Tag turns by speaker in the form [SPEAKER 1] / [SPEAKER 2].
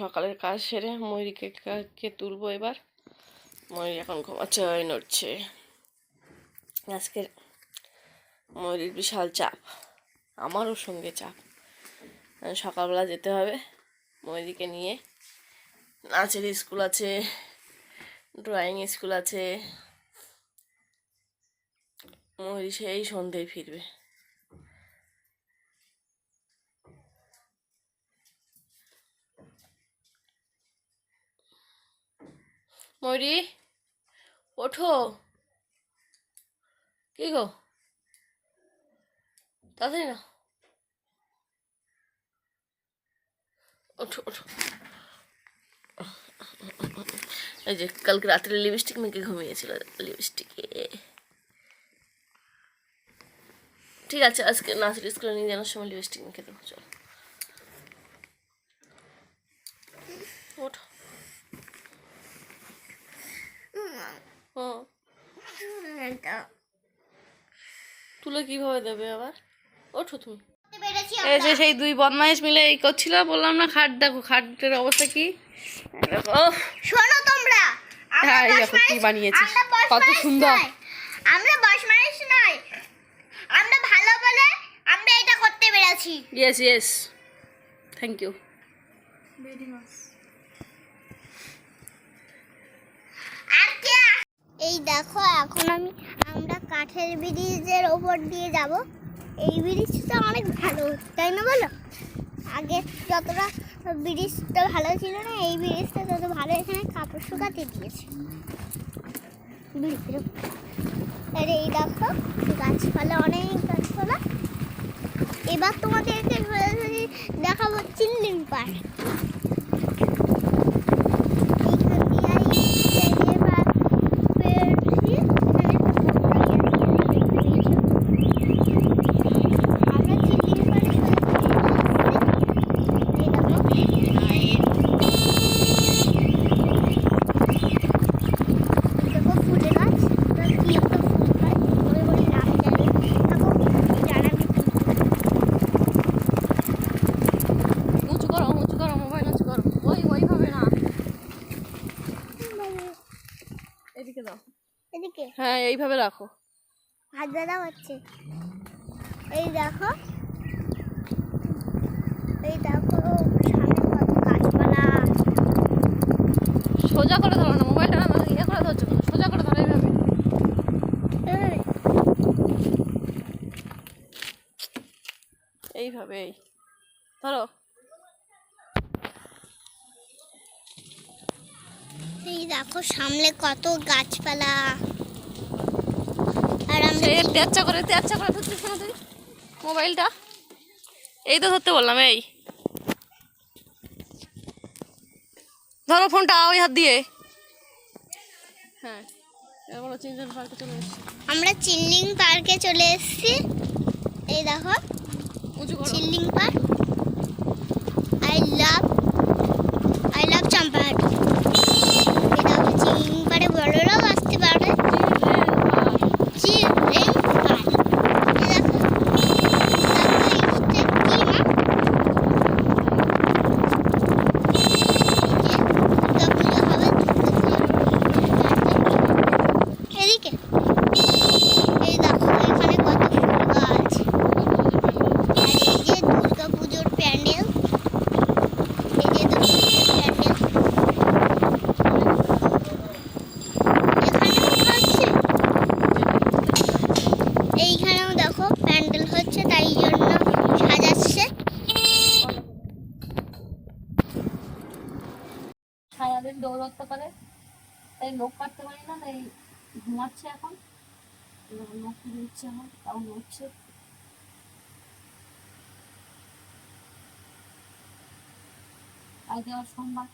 [SPEAKER 1] সকালের কাজ সেরে ময়ূরীকে কে তুলবো এবার? ময়ূরী এখন ঘুমাচ্ছে হয় নড়ছে। আজকের ময়ূরীর বিশাল চাপ, আমারও সঙ্গে চাপ। সকালবেলা যেতে হবে ময়ূরীকে নিয়ে। নাচের স্কুল আছে, ড্রয়িং স্কুল আছে। ময়ূরী সেই সন্ধ্যেয় ফিরবে। ময়ূরী, ওঠো। কি গো? তাড়াতাড়ি না ওঠো ওঠো। এই যে কালকে রাত্রে লিপস্টিক মেখে ঘুমিয়েছিল লিপস্টিকে ঠিক আছে, আজকে নাচের স্কুলে নিয়ে যাওয়ার সময় লিপস্টিক মেখে দেবো, চলো। ওঠো। হুম তুলে কীভাবে দেবে আবার? ওঠো তুমি। এই যে সেই দুই বদমাইশ মিলে এই করছিল বললাম না খাট দেখো খাটের অবস্থা কি? দেখো
[SPEAKER 2] শোনো তোমরা
[SPEAKER 1] হ্যাঁ, এই দেখো কি বানিয়েছিস। কত সুন্দর।
[SPEAKER 2] নই। আমরা বসমাইশ নয়। আমরা ভালো বলে আমরা এটা করতে পেরেছি।
[SPEAKER 1] ইয়েস ইয়েস থ্যাংক ইউ
[SPEAKER 2] আর কে এই দেখো, এখন আমি আমরা কাঠের ব্রিজের ওপর দিয়ে যাব। এই ব্রিজটা অনেক ভালো, তাই না বলো? আগে যতটা ব্রিজটা ভালো ছিল না, এই ব্রিজটা তত ভালো এখানে কাপড় শুকাতে দিয়েছে। ব্রিজের এই দেখো, গাছপালা, অনেক গাছপালা। এবার তোমাদেরকে দেখাবো চিল্লিং পার্ক এইখান দিয়ে এই জায়গায় বা পেয়েছি, এখানে একটা পুকুর আছে, দেখতে পেয়েছ? আমরা চিল্লিং পার্কে এই দেখো দেখো ফুলের গাছ এটা কি একটা ফুল হয় বড় বড় নাম জানি দেখো জানাবি
[SPEAKER 1] উঁচু করো উঁচু করো মোবাইল উঁচু করো ওই ওইভাবে না এদিকে দাও
[SPEAKER 2] এদিকে
[SPEAKER 1] হ্যাঁ এইভাবে রাখো।
[SPEAKER 2] হাত দাদা হচ্ছে। এই দেখো। এই দেখো সামনে কত গাছপালা।
[SPEAKER 1] সোজা করে ধরো না মোবাইলটা না ইয়ে করে ধরছো সোজা করে ধরো এইভাবে।
[SPEAKER 2] এই,
[SPEAKER 1] এইভাবে এই। ধরো।
[SPEAKER 2] এই দেখো সামনে কত গাছপালা।
[SPEAKER 1] তেচ্ছা করে তেচ্ছা করে ধরছিস না তুই মোবাইলটা। এই তো ধরতে বললাম এই। ধরো ফোনটা ওই হাত দিয়ে। হ্যাঁ
[SPEAKER 2] আমরা চিল্লিং পার্কে চলে এসেছি। এই দেখো chilling park I love I love Champahati এই দেখো চিল্লিং পার্কে বড়রাও আসতে পারে চিল্লিং পার্ক এই দেখো দেখো এইটা কি মা এদিকে এই দেখো এখানে কত ফুল গাছ আর এই যে দুর্গা পুজোর প্যান্ডেল এই যে দুর্গা পুজোর প্যান্ডেল এখানেও হচ্ছে এইখানেও দেখো প্যান্ডেল হচ্ছে তাই জন্য সাজাচ্ছে
[SPEAKER 1] সারাদিন দৌড়াতে পারে তাই লোক কাটতে পারি না, তাই ঘুমাচ্ছে এখন। লোক দিচ্ছে এখন তাও নড়ছে আজ দেওয়ার সোমবার।